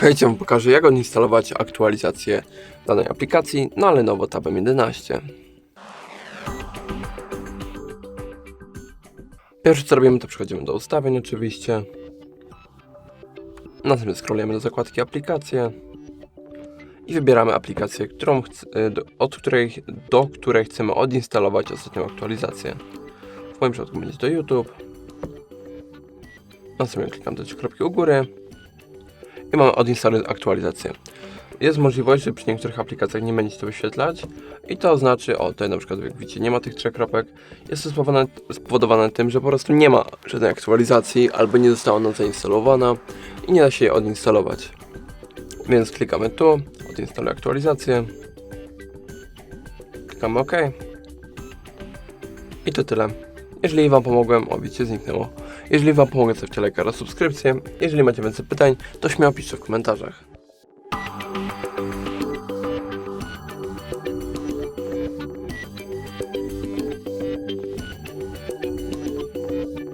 Wejdzie Wam pokażę jak odinstalować aktualizację danej aplikacji na Lenovo Tabem 11. Pierwsze co robimy to przechodzimy do ustawień oczywiście. Następnie scrollujemy do zakładki aplikacje i wybieramy aplikację, którą y, do, od której, do której chcemy odinstalować ostatnią aktualizację. W moim przypadku będzie to YouTube. Następnie klikam trzy kropki u góry i mamy odinstaluj aktualizację. Jest możliwość, że przy niektórych aplikacjach nie będzie to wyświetlać i to znaczy, o tutaj na przykład jak widzicie nie ma tych trzech kropek, jest to spowodowane, spowodowane tym, że po prostu nie ma żadnej aktualizacji albo nie została ona zainstalowana i nie da się jej odinstalować. Więc klikamy tu, odinstaluj aktualizację. Klikamy OK. I to tyle. Jeżeli Wam pomogłem, o zniknęło. Jeżeli Wam pomogę, zostawcie lajka oraz subskrypcję. Jeżeli macie więcej pytań, to śmiało piszcie w komentarzach.